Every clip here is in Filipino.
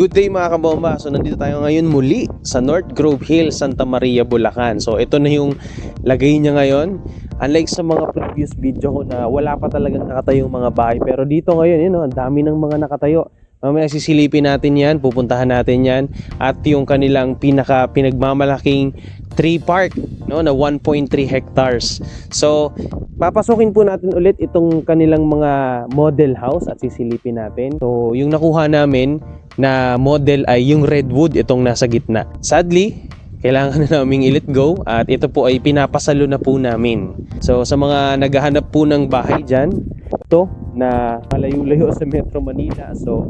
Good day mga kabomba. So nandito tayo ngayon muli sa North Grove Hill, Santa Maria, Bulacan. So ito na yung lagay niya ngayon. Unlike sa mga previous video ko na wala pa talagang nakatayong mga bahay. Pero dito ngayon, yun, oh, ang dami ng mga nakatayo. Mamaya sisilipin natin yan, pupuntahan natin yan. At yung kanilang pinaka pinagmamalaking tree park no, na 1.3 hectares. So, papasukin po natin ulit itong kanilang mga model house at sisilipin natin. So, yung nakuha namin na model ay yung redwood itong nasa gitna. Sadly, kailangan na naming i-let go at ito po ay pinapasalo na po namin. So sa mga naghahanap po ng bahay dyan, ito na malayo-layo sa Metro Manila. So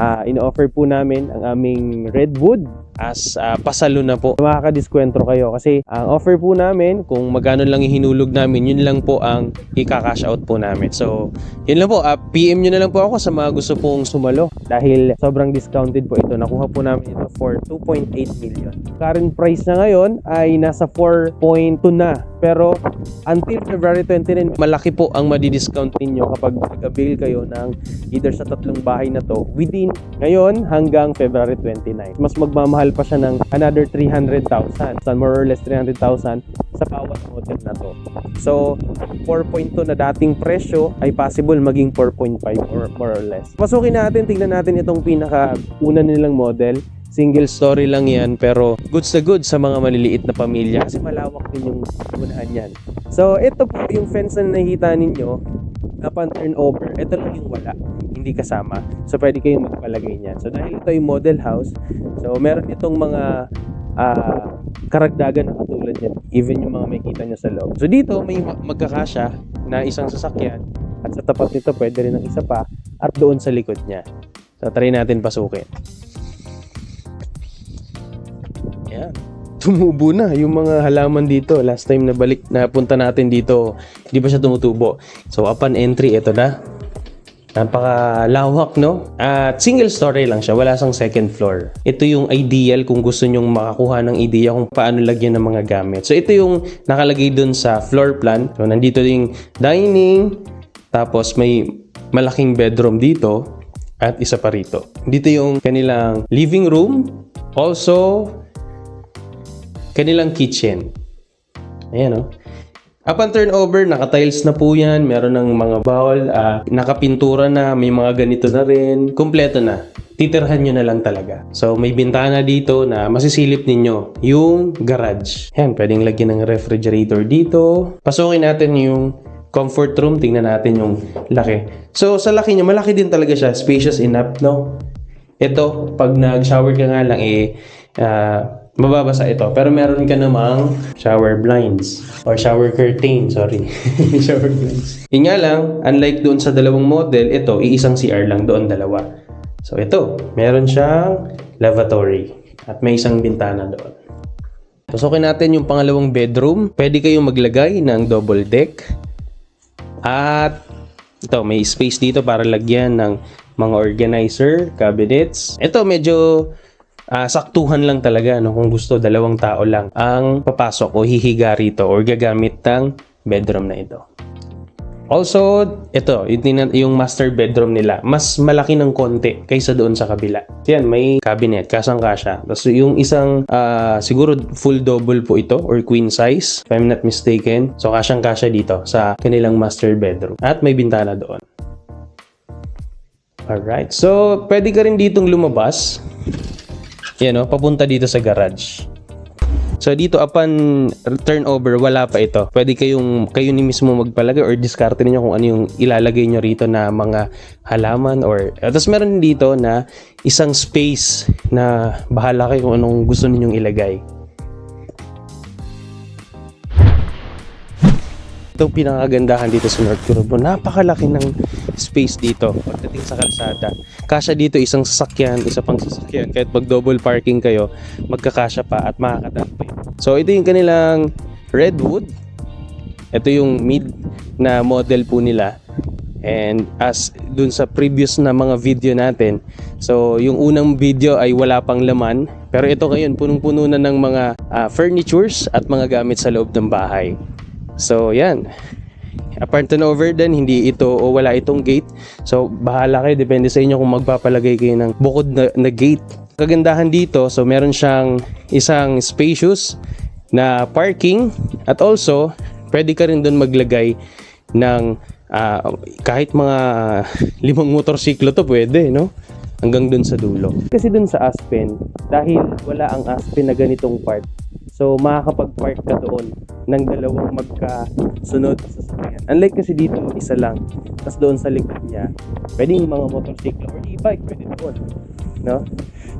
ah in-offer po namin ang aming redwood as ah, pasalo na po. Makakadiskwento kayo kasi ang offer po namin kung magkano lang ihinulog namin, yun lang po ang ika-cash out po namin. So yun lang po, ah, PM nyo na lang po ako sa mga gusto pong sumalo dahil sobrang discounted po ito. Nakuha po namin ito for 2.8 million. Current price na ngayon ay nasa 4.2 na. Pero until February 29, malaki po ang madi-discount ninyo kapag nag-avail kayo ng either sa tatlong bahay na to within ngayon hanggang February 29. Mas magmamahal pa siya ng another 300,000. So more or less 300,000 sa bawat model na to. So 4.2 na dating presyo ay possible maging 4.5 or more or less. Pasukin natin, tingnan natin itong pinaka una nilang model. Single story lang yan pero goods na goods sa mga maliliit na pamilya kasi malawak din yung unahan yan. So ito po yung fence na nakikita ninyo upon turnover, ito lang yung wala, hindi kasama. So pwede kayong magpalagay niyan. So dahil ito yung model house, so meron itong mga ah, karagdagan na katulad yan, even yung mga makikita nyo sa loob. So dito may ma- magkakasya na isang sasakyan at sa tapat nito pwede rin ng isa pa at doon sa likod niya. So try natin pasukin. Tumubo na yung mga halaman dito. Last time na balik na punta natin dito, hindi pa siya tumutubo. So upon entry, ito na. Napakalawak, no? At single story lang siya, wala sang second floor. Ito yung ideal kung gusto nyong makakuha ng idea kung paano lagyan ng mga gamit. So ito yung nakalagay dun sa floor plan. So nandito yung dining, tapos may malaking bedroom dito, at isa pa rito. Dito yung kanilang living room, also kanilang kitchen. Ayan, oh. Upon turnover, naka-tiles na po yan. Meron ng mga bowl, ah, nakapintura na, may mga ganito na rin. Kompleto na. Titirhan nyo na lang talaga. So, may bintana dito na masisilip ninyo yung garage. Yan, pwedeng lagyan ng refrigerator dito. Pasukin natin yung comfort room. Tingnan natin yung laki. So, sa laki niya, malaki din talaga siya. Spacious enough, no? Ito, pag nag-shower ka nga lang, eh, ah, mababasa ito. Pero meron ka namang shower blinds or shower curtain, sorry. shower blinds. Yun nga lang, unlike doon sa dalawang model, ito, iisang CR lang doon dalawa. So ito, meron siyang lavatory at may isang bintana doon. Tusukin natin yung pangalawang bedroom. Pwede kayong maglagay ng double deck. At ito, may space dito para lagyan ng mga organizer, cabinets. Ito, medyo ah, saktuhan lang talaga no kung gusto dalawang tao lang ang papasok o hihiga rito or gagamit ng bedroom na ito. Also, ito, yung, master bedroom nila, mas malaki ng konti kaysa doon sa kabila. Yan, may cabinet, kasang-kasya. Tapos yung isang, ah, siguro full double po ito or queen size, if I'm not mistaken. So, kasyang-kasya dito sa kanilang master bedroom. At may bintana doon. Alright, so pwede ka rin ditong lumabas. Yan o, papunta dito sa garage. So dito upon turnover, wala pa ito. Pwede kayong kayo ni mismo magpalagay or diskarte niyo kung ano yung ilalagay nyo rito na mga halaman or uh, tapos meron dito na isang space na bahala kayo kung anong gusto ninyong ilagay. Ito pinakagandahan dito sa North Curvo. Napakalaki ng space dito pagdating sa kalsada. Kasya dito isang sasakyan, isa pang sasakyan. Kahit mag double parking kayo, magkakasya pa at makakadaan pa yun. So ito yung kanilang Redwood. Ito yung mid na model po nila. And as dun sa previous na mga video natin, so yung unang video ay wala pang laman. Pero ito ngayon, punong-puno na ng mga ah, furnitures at mga gamit sa loob ng bahay. So, yan. apart and over din, hindi ito o wala itong gate. So, bahala kayo. Depende sa inyo kung magpapalagay kayo ng bukod na, na gate. Kagandahan dito, so meron siyang isang spacious na parking at also, pwede ka rin doon maglagay ng ah, kahit mga limang motorsiklo to pwede, no? Hanggang doon sa dulo. Kasi doon sa Aspen, dahil wala ang Aspen na ganitong part, So makakapag-park ka doon ng dalawang magkasunod sa sasakyan. Unlike kasi dito, isa lang. Tapos doon sa likod niya, pwedeng mga motorsiklo or e-bike, pwede doon. No?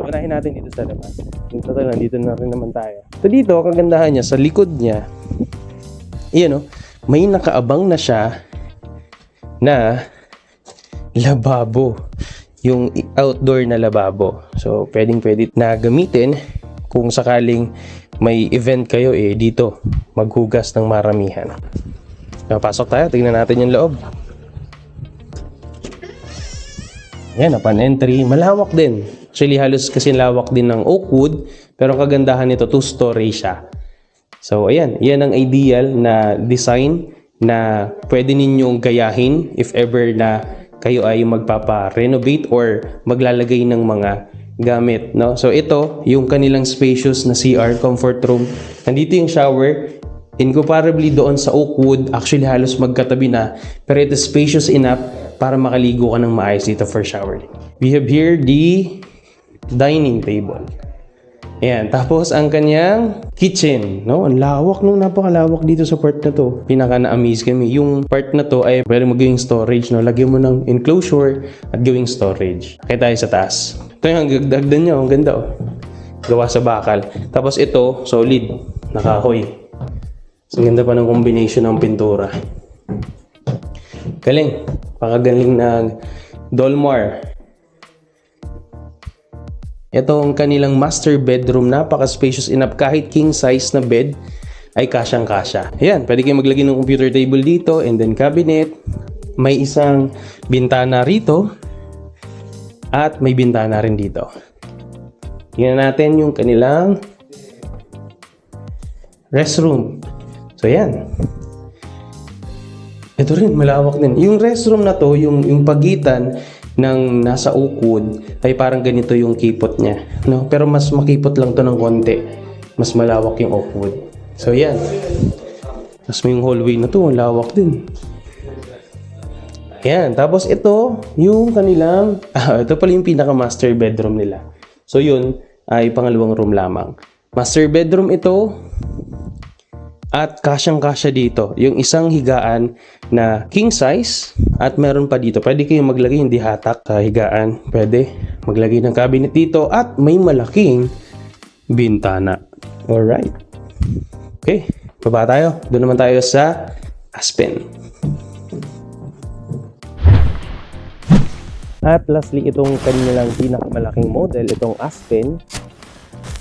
So unahin natin dito sa labas. Yung total, nandito na rin naman tayo. So dito, kagandahan niya, sa likod niya, iyan no, may nakaabang na siya na lababo. Yung outdoor na lababo. So, pwedeng pwede na gamitin kung sakaling may event kayo eh dito maghugas ng maramihan. Napasok tayo, tingnan natin yung loob. Yan, upon entry, malawak din. Actually, halos kasi lawak din ng Oakwood, pero kagandahan nito, two-story siya. So, ayan, yan ang ideal na design na pwede ninyong gayahin if ever na kayo ay magpapa-renovate or maglalagay ng mga gamit, no? So ito, yung kanilang spacious na CR, comfort room. Nandito yung shower. Incomparably doon sa Oakwood, actually halos magkatabi na, pero ito spacious enough para makaligo ka ng maayos dito for shower. We have here the dining table. Ayan, tapos ang kanyang kitchen, no? Ang lawak nung napakalawak dito sa part na to. Pinaka na-amaze kami. Yung part na to ay pwede mo gawing storage, no? Lagyan mo ng enclosure at gawing storage. Kaya tayo sa taas. Ito yung hagdan niya, ang ganda oh. Gawa sa bakal. Tapos ito, solid. Nakahoy. So, ganda pa ng combination ng pintura. Galing. Pakagaling na Dolmar. Ito ang kanilang master bedroom. Napaka-spacious enough. Kahit king size na bed ay kasyang-kasya. Ayan, pwede kayong maglagay ng computer table dito and then cabinet. May isang bintana rito at may bintana rin dito. Tingnan natin yung kanilang restroom. So, yan. Ito rin, malawak din. Yung restroom na to, yung, yung pagitan ng nasa Oakwood ay parang ganito yung kipot niya. No? Pero mas makipot lang to ng konti. Mas malawak yung Oakwood. So, yan. Tapos may yung hallway na to, lawak din. Yan. Tapos ito, yung kanilang, ah, ito pala yung pinaka-master bedroom nila. So, yun ay pangalawang room lamang. Master bedroom ito, at kasyang-kasya dito, yung isang higaan na king size at meron pa dito. Pwede kayong maglagay hindi hatak sa higaan. Pwede maglagay ng cabinet dito at may malaking bintana. Alright. Okay, baba tayo. Doon naman tayo sa Aspen. At lastly, itong kanilang pinakamalaking model, itong Aspen,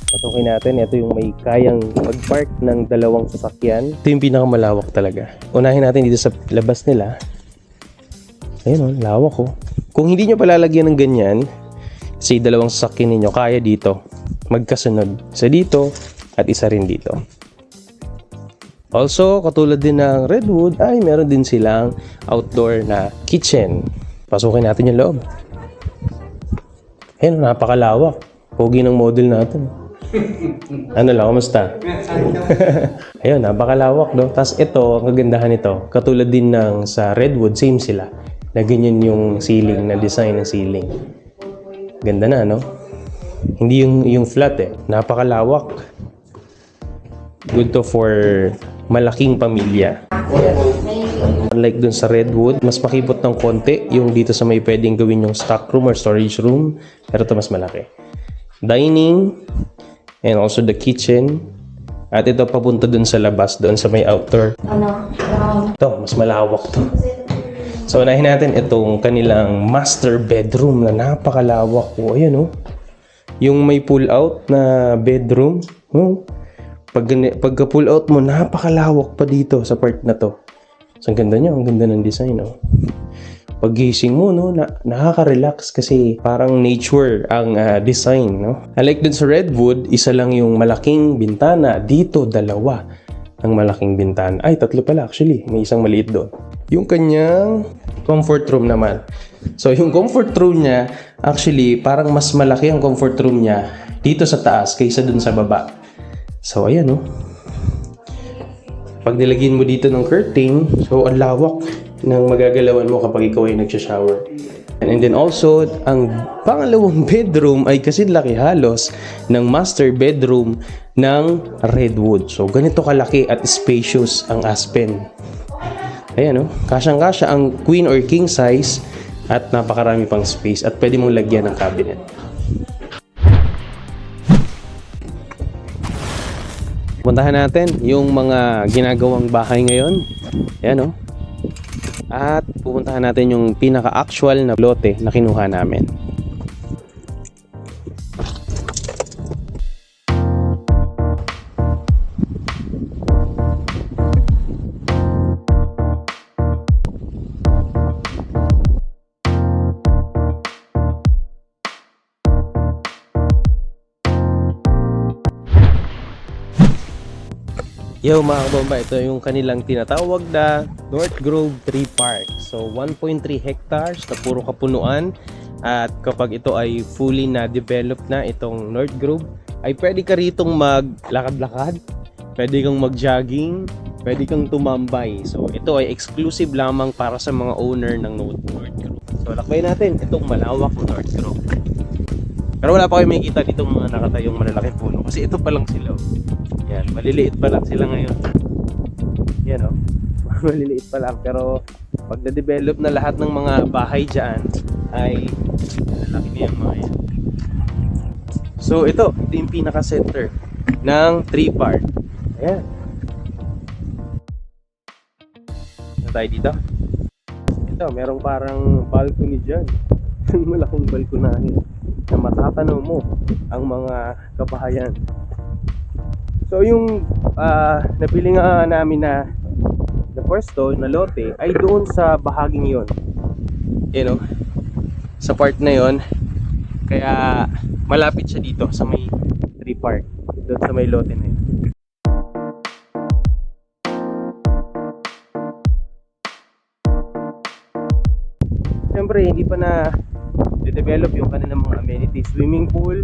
Pasukin natin, ito yung may kayang mag-park ng dalawang sasakyan. Ito yung pinakamalawak talaga. Unahin natin dito sa labas nila. Ayun o, lawak oh. Kung hindi nyo palalagyan ng ganyan, kasi dalawang sasakyan ninyo, kaya dito. Magkasunod. Isa dito at isa rin dito. Also, katulad din ng Redwood, ay meron din silang outdoor na kitchen. Pasukin natin yung loob. Ayun, napakalawak. Pogi ng model natin. Ano lang, kumusta? Ayun, napakalawak, no? Tapos ito, ang kagandahan nito, katulad din ng sa Redwood, same sila. Na ganyan yung ceiling, na design ng ceiling. Ganda na, no? Hindi yung, yung flat eh. Napakalawak. Good to for malaking pamilya. Unlike dun sa Redwood, mas makipot ng konti yung dito sa may pwedeng gawin yung stock room or storage room. Pero ito mas malaki. Dining, and also the kitchen. At ito papunta dun sa labas, doon sa may outdoor. ano, um, Ito, mas malawak to. So, unahin natin itong kanilang master bedroom na napakalawak po. Ayan, oh. Yung may pull out na bedroom. Oh. Pag, pagka pull out mo, napakalawak pa dito sa part na to. So, ang ganda niya. Ang ganda ng design, oh. Paggising mo, no, na, nakaka-relax kasi parang nature ang ah, design, no? Unlike dun sa Redwood, isa lang yung malaking bintana. Dito, dalawa ang malaking bintana. Ay, tatlo pala actually. May isang maliit doon. yung kanyang comfort room naman. So, yung comfort room niya, actually, parang mas malaki ang comfort room niya dito sa taas kaysa dun sa baba. So, ayan, oh. Pag nilagyan mo dito ng curtain, so, ang lawak ng magagalawan mo kapag ikaw ay nagsha-shower. And then also, ang pangalawang bedroom ay kasi laki halos ng master bedroom ng Redwood. So, ganito kalaki at spacious ang Aspen. Ayan, oh. Kasyang-kasya ang queen or king size at napakarami pang space at pwede mong lagyan ng cabinet. Puntahan natin yung mga ginagawang bahay ngayon. Ayan, oh. At pupuntahan natin yung pinaka-actual na lote na kinuha namin. Yo mga kabomba, ito yung kanilang tinatawag na North Grove Tree Park. So 1.3 hectares na puro kapunuan at kapag ito ay fully na develop na itong North Grove ay pwede ka ritong maglakad-lakad, pwede kang mag-jogging, pwede kang tumambay. So ito ay exclusive lamang para sa mga owner ng North Grove. So lakbay natin itong malawak na North Grove. Pero wala pa kayo makikita dito mga nakatayong malalaking puno kasi ito pa lang sila. Oh. Yan, maliliit pa lang sila ngayon. Yan o. maliliit pa lang pero pag na-develop na lahat ng mga bahay dyan ay lalaki na yung mga yan. So ito, ito yung pinaka-center ng tree park. Ayan. Na tayo dito? Ito, merong parang balcony dyan. Malaking balkonahe na matatanaw mo ang mga kabahayan. So yung ah, nabili nga namin na na pwesto na lote ay doon sa bahaging yon. You know, sa part na yon. Kaya malapit siya dito sa may tree park. Doon sa may lote na yun. Siyempre, hindi pa na develop yung kanilang mga amenities. Swimming pool,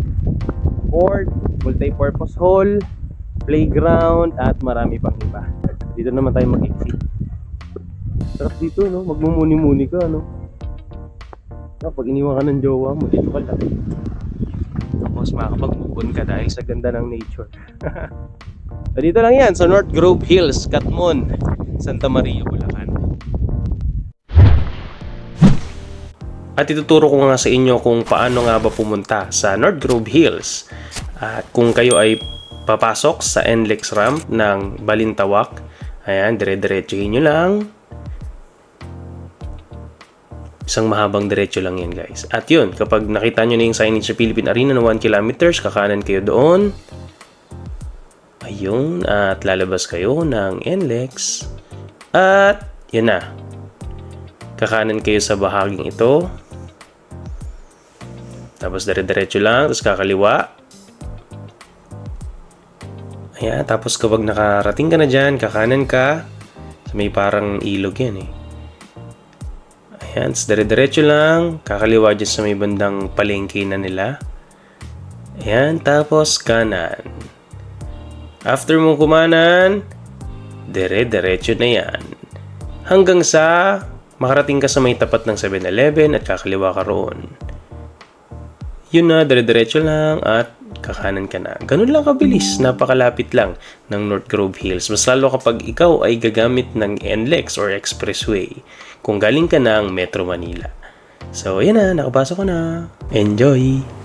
court, multi-purpose hall, playground, at marami pang iba. Dito naman tayo mag-exit. Sarap dito, no? Magmumuni-muni ka, no? Kapag iniwan ka ng jowa mo, dito ka lang. Tapos makakapag-move ka dahil sa ganda ng nature. so, dito lang yan, sa North Grove Hills, Katmon, Santa Maria, Bulacan. At ituturo ko nga sa inyo kung paano nga ba pumunta sa North Grove Hills. At kung kayo ay papasok sa NLEX ramp ng Balintawak, ayan, dire-diretsuhin nyo lang. Isang mahabang diretso lang yan guys. At yun, kapag nakita nyo na yung signage sa Philippine Arena na 1 kilometers, kakanan kayo doon. Ayun, at lalabas kayo ng NLEX. At yun na, kakanan kayo sa bahaging ito. Tapos dire-diretso lang, tapos kakaliwa. Ayan, tapos kapag nakarating ka na dyan, kakanan ka. So, may parang ilog yan eh. Ayan, dire-diretso lang, kakaliwa dyan sa may bandang palengke na nila. Ayan, tapos kanan. After mo kumanan, dire-diretso na yan. Hanggang sa makarating ka sa may tapat ng 7-Eleven at kakaliwa ka roon. Yun na, dire-diretso lang at kakanan ka na. Ganun lang kabilis, napakalapit lang ng North Grove Hills. Mas lalo kapag ikaw ay gagamit ng NLEX or Expressway kung galing ka ng Metro Manila. So, yan na, nakapasok ka na. Enjoy!